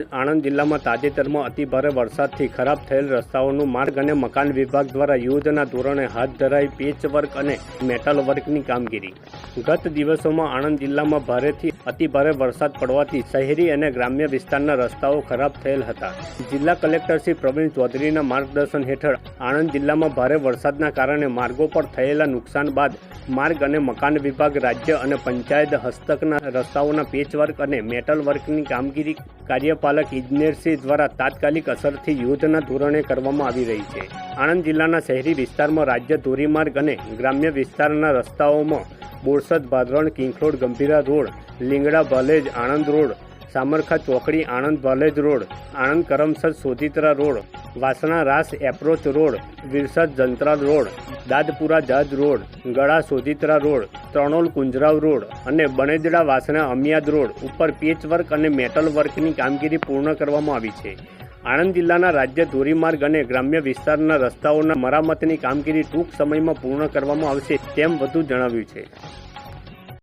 આણંદ જિલ્લામાં તાજેતરમાં અતિભારે વરસાદથી ખરાબ થયેલ રસ્તાઓનું માર્ગ અને મકાન વિભાગ દ્વારા યુદ્ધના ધોરણે હાથ ધરાઈ પેચવર્ક અને મેટલ વર્કની કામગીરી. ગત દિવસોમાં આણંદ જિલ્લામાં ભારેથી અતિભારે વરસાદ પડવાથી શહેરી અને ગ્રામ્ય વિસ્તારના રસ્તાઓ ખરાબ થયેલ હતા. જિલ્લા કલેક્ટર શ્રી પ્રવીણ ચૌધરીના માર્ગદર્શન હેઠળ આણંદ જિલ્લામાં ભારે વરસાદના કારણે માર્ગો પર થયેલા નુકસાન બાદ માર્ગ અને મકાન વિભાગ, રાજ્ય અને પંચાયત હસ્તકના રસ્તાઓના પેચવર્ક અને મેટલ વર્કની કામગીરી કાર્યપાલક ઇજનેરશ્રી દ્વારા તાત્કાલિક અસરથી યુદ્ધના ધોરણે કરવામાં આવી રહી છે. આણંદ જિલ્લાના શહેરી વિસ્તારમાં રાજ્ય ધોરીમાર્ગ અને ગ્રામ્ય વિસ્તારના રસ્તાઓમાં બોરસદ ભાદરણ કિંખરોડ, ગંભીરા રોડ, લીંગડા ભાલેજ આણંદ રોડ, સામરખા ચોકડી, Anand Bhalej road, Anand Karamsad Sojitra road, Vasna Ras approach road, Virsad Jantral road, Dadpura જજ road, Gala Sojitra road, Tranol Kunjrav road અને બનેજડા વાસણા અમિયાદ રોડ ઉપર પેચવર્ક અને મેટલ વર્કની કામગીરી પૂર્ણ કરવામાં આવી છે. આણંદ જિલ્લાના રાજ્ય ધોરીમાર્ગ અને ગ્રામ્ય વિસ્તારના રસ્તાઓના મરામતની કામગીરી ટૂંક સમયમાં પૂર્ણ કરવામાં આવશે તેમ વધુ જણાવ્યું છે.